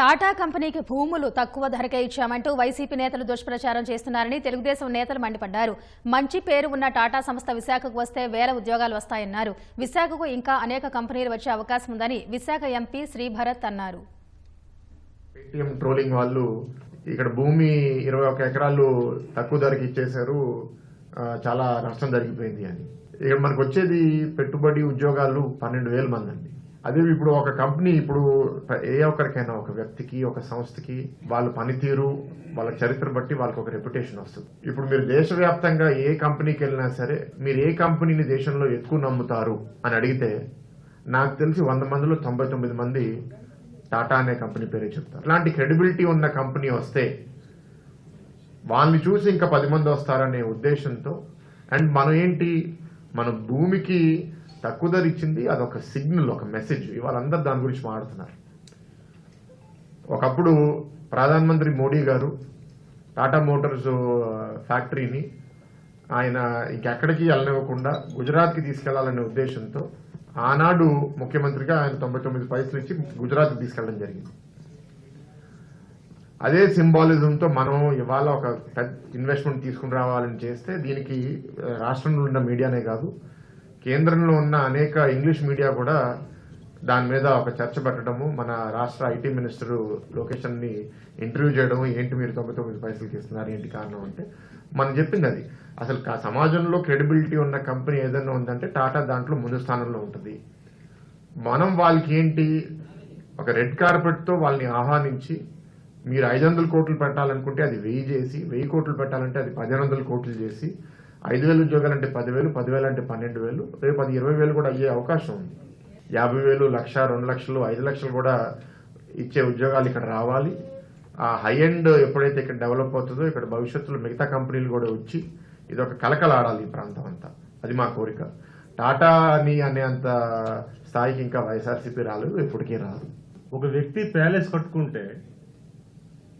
టాటా కంపెనీకి భూములు తక్కువ ధరకే ఇచ్చామంటూ వైసీపీ నేతలు దుష్ప్రచారం చేస్తున్నారని తెలుగుదేశం నేతలు మండిపడ్డారు. మంచి పేరు ఉన్న టాటా సంస్థ విశాఖకు వస్తే వేల ఉద్యోగాలు వస్తాయన్నారు. విశాఖకు ఇంకా అనేక కంపెనీలు వచ్చే అవకాశం ఉందని విశాఖ ఎంపీ శ్రీభరత్ అన్నారు. పేటిఎం ట్రోలింగ్ వాళ్ళు ఇక్కడ భూమి ఇరవై ఒక ఎకరాలు తక్కువ ధరకి ఇచ్చేశారు. చాలా నష్టం జరిగిపోయింది అని. ఇక్కడ మనకు వచ్చేది పెట్టుబడి ఉద్యోగాలు పన్నెండు వేల మంది అండి. అదే ఇప్పుడు ఒక కంపెనీ ఇప్పుడు ఏ ఒక్కరికైనా ఒక వ్యక్తికి ఒక సంస్థకి వాళ్ళ పనితీరు వాళ్ళ చరిత్ర బట్టి వాళ్ళకి ఒక రెప్యుటేషన్ వస్తుంది. ఇప్పుడు మీరు దేశవ్యాప్తంగా ఏ కంపెనీకి వెళ్ళినా సరే మీరు ఏ కంపెనీని దేశంలో ఎక్కువ నమ్ముతారు అని అడిగితే నాకు తెలిసి వంద మందిలో తొంభై తొమ్మిది మంది టాటా అనే కంపెనీ పేరే చెప్తారు. ఇలాంటి క్రెడిబిలిటీ ఉన్న కంపెనీ వస్తే వాళ్ళని చూసి ఇంకా పది మంది వస్తారనే ఉద్దేశంతో అండ్ మనం ఏంటి మన భూమికి తక్కువ ధర ఇచ్చింది అదొక సిగ్నల్ ఒక మెసేజ్ ఇవాళ అందరు దాని గురించి మాట్లాడుతున్నారు. ఒకప్పుడు ప్రధానమంత్రి మోడీ గారు టాటా మోటార్స్ ఫ్యాక్టరీని ఆయన ఇంకెక్కడికి వెళ్ళనివ్వకుండా గుజరాత్కి తీసుకెళ్ళాలనే ఉద్దేశంతో ఆనాడు ముఖ్యమంత్రిగా ఆయన తొంభై తొమ్మిది పైసలు ఇచ్చి గుజరాత్కి తీసుకెళ్ళడం జరిగింది. అదే సింబాలిజంతో మనం ఇవాళ ఒక పెద్ద ఇన్వెస్ట్మెంట్ తీసుకుని రావాలని చేస్తే దీనికి రాష్ట్రంలో ఉన్న మీడియానే కాదు కేంద్రంలో ఉన్న అనేక ఇంగ్లీష్ మీడియా కూడా దాని మీద ఒక చర్చ పెట్టడము మన రాష్ట్ర ఐటీ మినిస్టర్ లొకేషన్ని ఇంటర్వ్యూ చేయడం ఏంటి మీరు తొంభై తొమ్మిది పైసలకి ఇస్తున్నారు ఏంటి కారణం అంటే మనం చెప్పింది అది. అసలు సమాజంలో క్రెడిబిలిటీ ఉన్న కంపెనీ ఏదైనా ఉందంటే టాటా దాంట్లో ముందు స్థానంలో ఉంటుంది. మనం వాళ్ళకి ఏంటి ఒక రెడ్ కార్పెట్తో వాళ్ళని ఆహ్వానించి మీరు ఐదు వందల కోట్లు పెట్టాలనుకుంటే అది వెయ్యి చేసి వెయ్యి కోట్లు పెట్టాలంటే అది పదిహేను వందల కోట్లు చేసి ఐదు వేలు ఉద్యోగాలు అంటే పదివేలు పదివేలు అంటే పన్నెండు వేలు రేపు అది ఇరవై వేలు కూడా అయ్యే అవకాశం ఉంది. యాభై వేలు లక్ష రెండు లక్షలు ఐదు లక్షలు కూడా ఇచ్చే ఉద్యోగాలు ఇక్కడ రావాలి. ఆ హై ఎండ్ ఎప్పుడైతే ఇక్కడ డెవలప్ అవుతుందో ఇక్కడ భవిష్యత్తులో మిగతా కంపెనీలు కూడా వచ్చి ఇది ఒక కలకలాడాలి ఈ ప్రాంతం అంతా. అది మా కోరిక. టాటా అని అనే అంత స్థాయికి ఇంకా వైఎస్ఆర్సీపీ రాలేదు ఎప్పటికీ రాదు. ఒక వ్యక్తి ప్యాలెస్ కట్టుకుంటే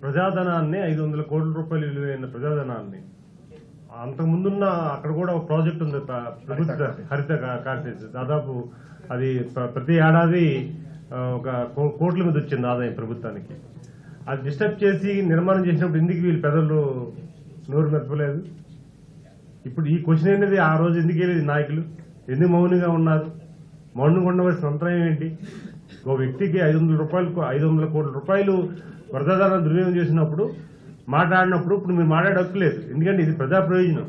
ప్రజాధనాన్ని ఐదు వందల కోట్ల రూపాయలు విలువైన ప్రజాధనాన్ని అంతకుముందున్న అక్కడ కూడా ఒక ప్రాజెక్ట్ ఉంది ప్రభుత్వ హరిత కార్టేజ్ దాదాపు అది ప్ర- ప్రతి ఏడాది ఒక కోట్ల మీద వచ్చింది ఆదాయం ప్రభుత్వానికి. అది డిస్టర్బ్ చేసి నిర్మాణం చేసినప్పుడు ఎందుకు వీళ్ళు పెదలు నోరు మెప్పలేదు ఇప్పుడు ఈ క్వశ్చన్ అనేది ఆ రోజు ఎందుకు వెళ్ళేది నాయకులు? ఎందుకు మౌనంగా ఉన్నారు? మౌనంగా ఉండవలసిన అంతరం ఏంటి? ఒక వ్యక్తికి ఐదు వందల రూపాయలు ఐదు వందల కోట్ల రూపాయలు వరదాదాన్ని దుర్వినియోగం చేసినప్పుడు మాట్లాడినప్పుడు ఇప్పుడు మీరు మాట్లాడే హక్కు లేదు ఎందుకంటే ఇది ప్రజా ప్రయోజనం.